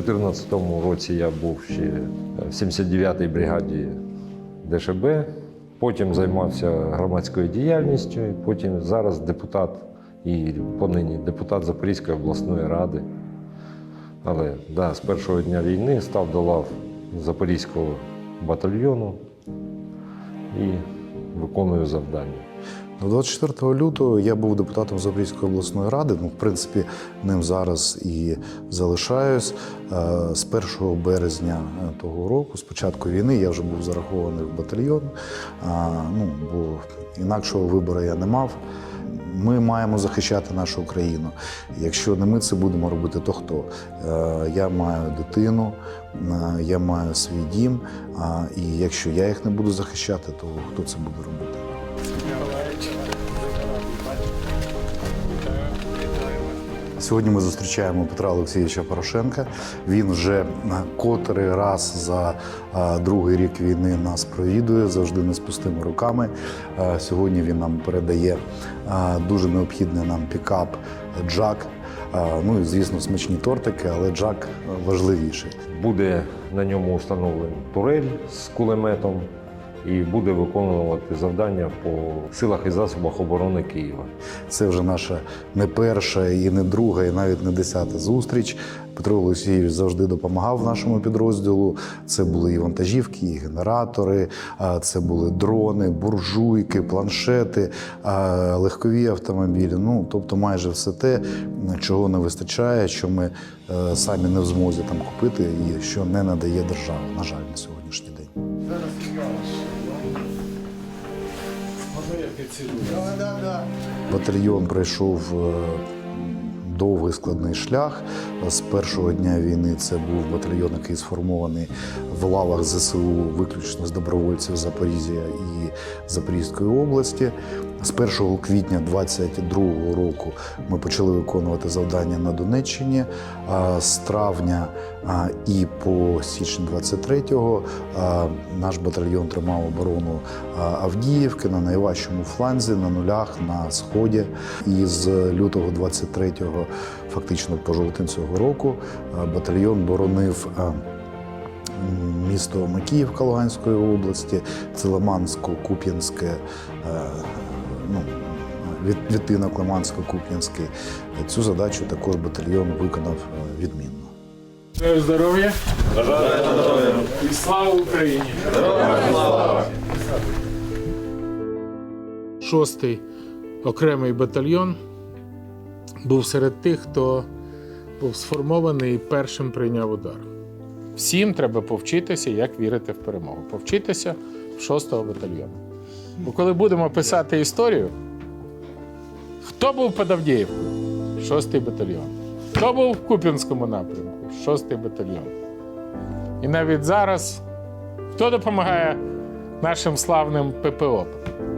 2014 році я був ще в 79-й бригаді ДШБ, потім займався громадською діяльністю, потім зараз депутат і понині депутат Запорізької обласної ради. Але да, з першого дня війни став до лав Запорізького батальйону і виконую завдання. До 24 лютого я був депутатом Запорізької обласної ради. Ну, в принципі, ним зараз і залишаюсь. Е, З 1 березня е, того року, з початку війни, я вже був зарахований в батальйон. Ну, бо інакшого вибору я не мав. Ми маємо захищати нашу Україну. Якщо не ми це будемо робити, то хто? Е, Я маю дитину, е, я маю свій дім. І якщо я їх не буду захищати, то хто це буде робити? Сьогодні ми зустрічаємо Петра Олексійовича Порошенка. Він вже котрий раз за другий рік війни нас провідує, завжди не з пустими руками. Сьогодні він нам передає дуже необхідний нам пікап Джак. Ну і звісно, смачні тортики, але Джак важливіший. Буде на ньому встановлений турель з кулеметом і буде виконувати завдання по силах і засобах оборони Києва. Це вже наша не перша і не друга, і навіть не десята зустріч. Петро Олексійович завжди допомагав нашому підрозділу. Це були і вантажівки, і генератори, а це були дрони, буржуйки, планшети, легкові автомобілі. Ну тобто, майже все те, чого не вистачає, що ми е, самі не в змозі там купити, і що не надає держава, на жаль, на сьогоднішній день. Батальйон пройшов е, довгий складний шлях. З першого дня війни це був батальйон, який сформований в лавах ЗСУ виключно з добровольців Запоріжжя і Запорізької області. З 1 квітня 22 року ми почали виконувати завдання на Донеччині. А З травня і по січень 23-го наш батальйон тримав оборону Авдіївки на найважчому фланзі, на нулях, на сході. І з лютого 23-го, фактично по жовтень цього року, батальйон боронив. Місто Макіївка Луганської області, це Лимансько, Куп'янське, ну, від, відпінок Лимансько-Куп'янський. Цю задачу також батальйон виконав е, відмінно. Здоров'я. Бажаю здоров'я. І слава Україні. Слава. Шостий окремий батальйон був серед тих, хто був сформований і першим прийняв удар. Всім треба повчитися, як вірити в перемогу. Повчитися в шостого батальйону. Бо коли будемо писати історію, хто був під Авдіївкою? Шостий батальйон. Хто був в Куп'янському напрямку? Шостий батальйон. І навіть зараз хто допомагає нашим славним ППО?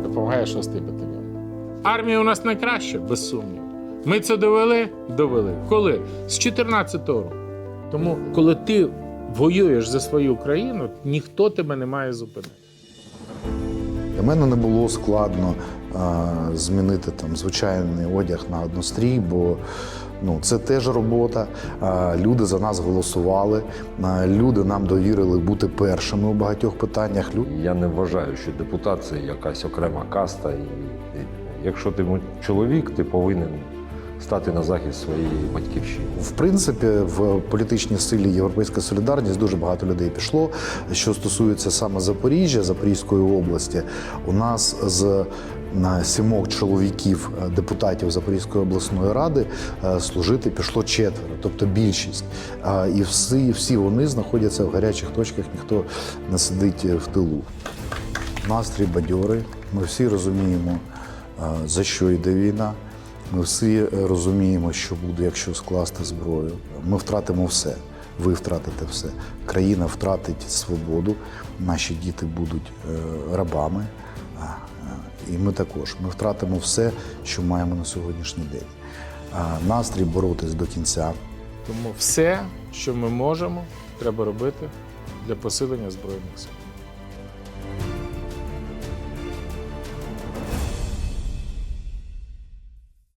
Допомагає шостий батальйон. Армія у нас найкраща, без сумніву. Ми це довели? Довели. Коли? З 14-го року. Тому, коли ти воюєш за свою країну, ніхто тебе не має зупинити. Для мене не було складно а, змінити там звичайний одяг на однострій, бо ну, це теж робота. А, люди за нас голосували, а, люди нам довірили бути першими у багатьох питаннях. Я не вважаю, що депутат це якась окрема каста. І якщо ти чоловік, ти повинен стати на захист своєї батьківщини. В принципі, в політичній силі Європейська солідарність дуже багато людей пішло. Що стосується саме Запоріжжя, Запорізької області, у нас з на сімох чоловіків е, депутатів Запорізької обласної ради е, служити пішло четверо, тобто більшість. І всі, всі вони знаходяться в гарячих точках, ніхто не сидить в тилу. Настрій бадьорий. Ми всі розуміємо, е, за що йде війна. Ми всі е, розуміємо, що буде, якщо скласти зброю. Ми втратимо все. Ви втратите все. Країна втратить свободу, наші діти будуть е, рабами. е, І ми також. Ми втратимо все, що маємо на сьогоднішній день. Настрій боротись до кінця. Тому все, що ми можемо, треба робити для посилення Збройних сил.